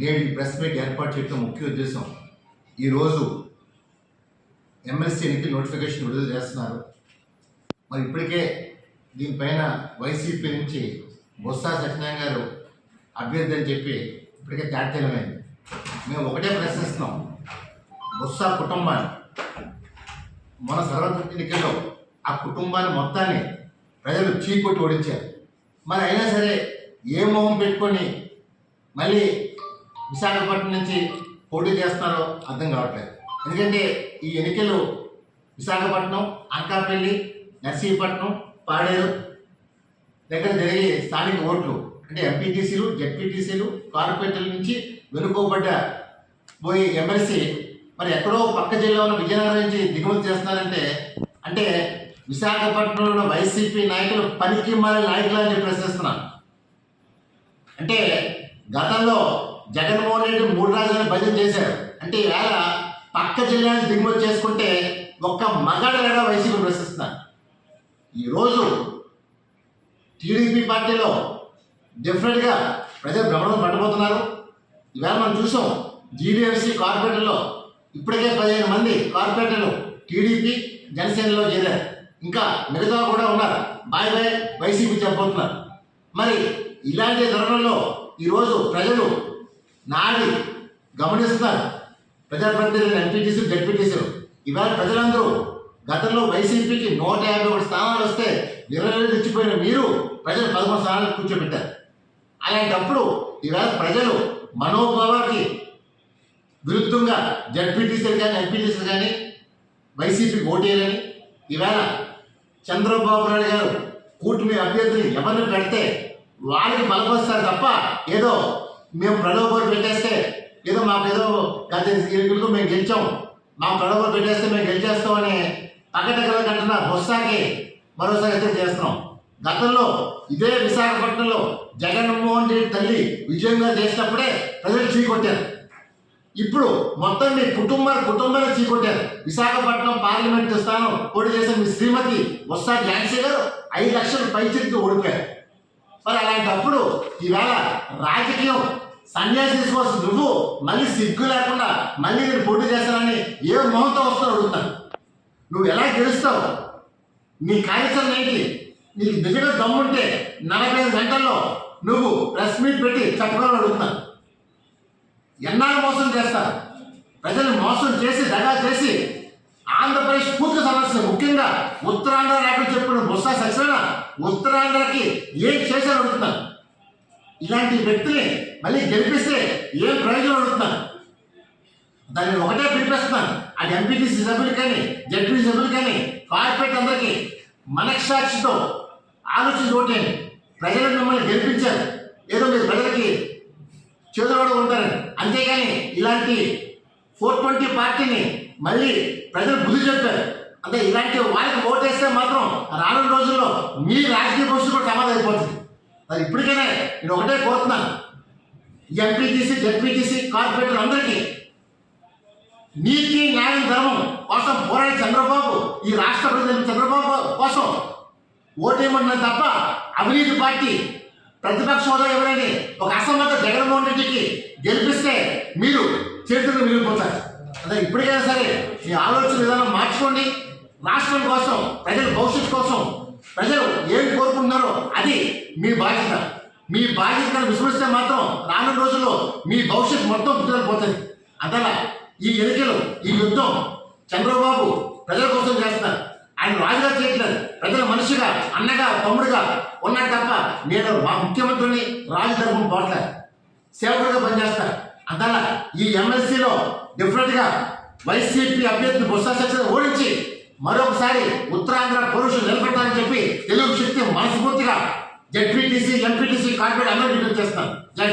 నేడు ఈ press meet ఏర్పాటు చేయడం ముఖ్య ఉద్దేశం. ఈరోజు ఎమ్మెల్సీ ఎన్నికల నోటిఫికేషన్ విడుదల చేస్తున్నారు. మరి ఇప్పటికే దీనిపైన వైసీపీ నుంచి బొత్స సత్యనారాయణ గారు అభ్యర్థి అని చెప్పి ఇప్పటికే తేటతెలమైంది మేము ఒకటే ప్రశ్నిస్తున్నాం. బొత్స కుటుంబాన్ని మన సర్వత్ర ఎన్నికల్లో ఆ కుటుంబాన్ని మొత్తాన్ని ప్రజలు చీకొట్టి ఓడించారు. మరి అయినా సరే ఏ మొహం పెట్టుకొని మళ్ళీ విశాఖపట్నం నుంచి పోటీ చేస్తున్నారో అర్థం కావట్లేదు. ఎందుకంటే ఈ ఎన్నికలు విశాఖపట్నం అనకాపల్లి నర్సీపట్నం పాడేరు దగ్గర జరిగే స్థానిక ఓట్లు అంటే ఎంపీటీసీలు జెడ్పీటీసీలు కార్పొరేటర్ల నుంచి వెనుకోబడ్డ పోయి ఎమ్మెల్సీ మరి ఎక్కడో పక్క జిల్లా ఉన్న విజయనగరం నుంచి దిగుమతి చేస్తున్నారంటే అంటే విశాఖపట్నంలో ఉన్న వైసీపీ నాయకులు పనికి మారే నాయకులు అని చెప్పి ప్రశ్నిస్తున్నాను అంటే గతంలో జగన్మోహన్ రెడ్డి మూడు రాజధాని భజన చేశారు. అంటే ఈవేళ పక్క జిల్లాని దిగుమతి చేసుకుంటే ఒక్క మగాడు కూడా వైసీపీ ప్రశ్నిస్తున్నారు. ఈరోజు టీడీపీ పార్టీలో డిఫరెంట్గా ప్రజలు భ్రమణం పడిపోతున్నారు. ఈవేళ మనం చూసాం జీడీఎఫ్సీ కార్పొరేటర్లో ఇప్పటికే పదిహేను మంది కార్పొరేటర్లు టీడీపీ జనసేనలో చేరారు. ఇంకా మిగతా కూడా ఉన్నారు. బాయ్ బాయ్ వైసీపీ చెప్పబోతున్నారు. మరి ఇలాంటి తరుణంలో ఈరోజు ప్రజలు నాడి గమనిస్తున్నారు. ప్రజాప్రతినిధులు ఎంపీటీసీ జడ్పీటీసీలు ఇవాళ ప్రజలందరూ గతంలో వైసీపీకి నూట యాభై ఒకటి స్థానాలు వస్తే ఇరవై తెచ్చిపోయిన మీరు ప్రజలు పదమూడు స్థానాలు కూర్చోబెట్టారు. అలాంటప్పుడు ఈవేళ ప్రజలు మనోభావానికి విరుద్ధంగా జడ్పీటీసీలు కానీ ఎంపీటీసీలు కానీ వైసీపీకి ఓటేయాలని ఈవేళ చంద్రబాబు నాయుడు గారు కూటమి అభ్యర్థిని ఎవరిని పెడితే వాళ్ళకి బలపరుస్తారు తప్ప ఏదో మేము ప్రలోభాలు పెట్టేస్తే ఏదో మాకు ఏదో గత ఎన్నికలకు మేము గెలిచాం. మా ప్రలోభాలు పెట్టేస్తే మేము గెలిచేస్తాం అనే పక్కటకల కంటున్న బొత్సాకి మరోసారి అయితే చేస్తున్నాం. గతంలో ఇదే విశాఖపట్నంలో జగన్మోహన్ రెడ్డి తల్లి విజయంగా చేసినప్పుడే ప్రజలు చీకొట్టారు. ఇప్పుడు మొత్తం మీ కుటుంబ కుటుంబాన్ని చీకొట్టారు. విశాఖపట్నం పార్లమెంట్ స్థానం పోటీ చేసిన మీ శ్రీమతి వస్తా ఝాన్సీ గారు ఐదు లక్షల పైచికి ఓడిపోయారు. మరి అలాంటప్పుడు ఈవేళ రాజకీయం సన్యాసి తీసుకోవాల్సి నువ్వు మళ్ళీ సిగ్గు లేకుండా మళ్ళీ నేను పోటీ చేస్తానని ఏ మొహంతో వస్తావు అడుగుతాను నువ్వు ఎలా గెలుస్తావు? నీ కార్యాచరణ ఏంటి? నీకు నిజంగా దమ్ముంటే నలభై ఐదు గంటల్లో నువ్వు ప్రెస్ మీట్ పెట్టి చెప్పగలను అడుగుతాను ఎన్నాళ్ళు మోసం చేస్తారు ప్రజలు మోసం చేసి దగా చేసి పూర్తి ముఖ్యంగా ఉత్తరాంధ్ర నాయకులు చెప్పిన బొత్స సక్సేనా ఉత్తరాంధ్రకి ఏం చేశారు అడుగుతున్నాను ఇలాంటి వ్యక్తిని మళ్ళీ గెలిపిస్తే ఏం ప్రయోజనం అడుగుతున్నాను దాన్ని ఒకటే పిలిపిస్తున్నాను. అది ఎంపీటీసీ సభ్యులు కానీ జడ్పీ సభ్యులు కానీ కార్పొరేట్ అందరికీ మనక్షాక్షితో ఆలోచించి ఓటేయండి ప్రజలు మిమ్మల్ని గెలిపించారు. ఏదో మీరు ప్రజలకి చేదోడు ఉంటారని అంతేగాని ఇలాంటి ఫోర్ ట్వంటీ పార్టీని మళ్ళీ ప్రజలు బుద్ధి చెప్పారు అంటే ఇలాంటి వారికి ఓటేస్తే మాత్రం రానున్న రోజుల్లో మీ రాజకీయ భవిష్యత్తు కూడా సమాధి అయిపోతుంది. మరి ఇప్పటికైనా నేను ఒకటే కోరుతున్నాను ఎంపీటీసీ జడ్పీటీసీ కార్పొరేటర్ అందరికీ నీతి న్యాయం ధర్మం కోసం పోరాడి చంద్రబాబు ఈ రాష్ట్ర ప్రజలు చంద్రబాబు కోసం ఓటేయమన్నా తప్ప అవినీతి పార్టీ ప్రతిపక్ష హోదా ఎవరైనా ఒక అసమ్మత జగన్మోహన్ రెడ్డికి గెలిపిస్తే మీరు చేతులు మిగిలిపోతారు. అదే ఇప్పటికైనా సరే మీ ఆలోచన విధానం మార్చుకోండి. రాష్ట్రం కోసం ప్రజల భవిష్యత్తు కోసం ప్రజలు ఏం కోరుకుంటున్నారో అది మీ బాధ్యత. మీ బాధ్యతను విస్మరిస్తే మాత్రం రానున్న రోజుల్లో మీ భవిష్యత్తు మొత్తం పుట్టుకుపోతుంది అదలా ఈ ఎన్నికలు ఈ యుద్ధం చంద్రబాబు ప్రజల కోసం చేస్తున్నారు. ఆయన రాజుగా చేయట్లేదు. ప్రజల మనిషిగా అన్నగా తమ్ముడుగా ఉన్నాడు తప్ప నేను మా ముఖ్యమంత్రిని రాజధర్మం పోట్లేదు. సేవకుడిగా పనిచేస్తారు. అందువల్ల ఈ ఎమ్మెల్సీలో డిఫరెంట్గా వైసీపీ అభ్యర్థి బొత్స ఓడించి మరొకసారి ఉత్తరాంధ్ర పురుషులు నిలబెట్టాలని చెప్పి తెలుగు శక్తి మనస్ఫూర్తిగా జడ్పీటీసీ ఎంపీటీసీ కార్పొరేట్ అందరూ విజ్ఞప్తి చేస్తాను జై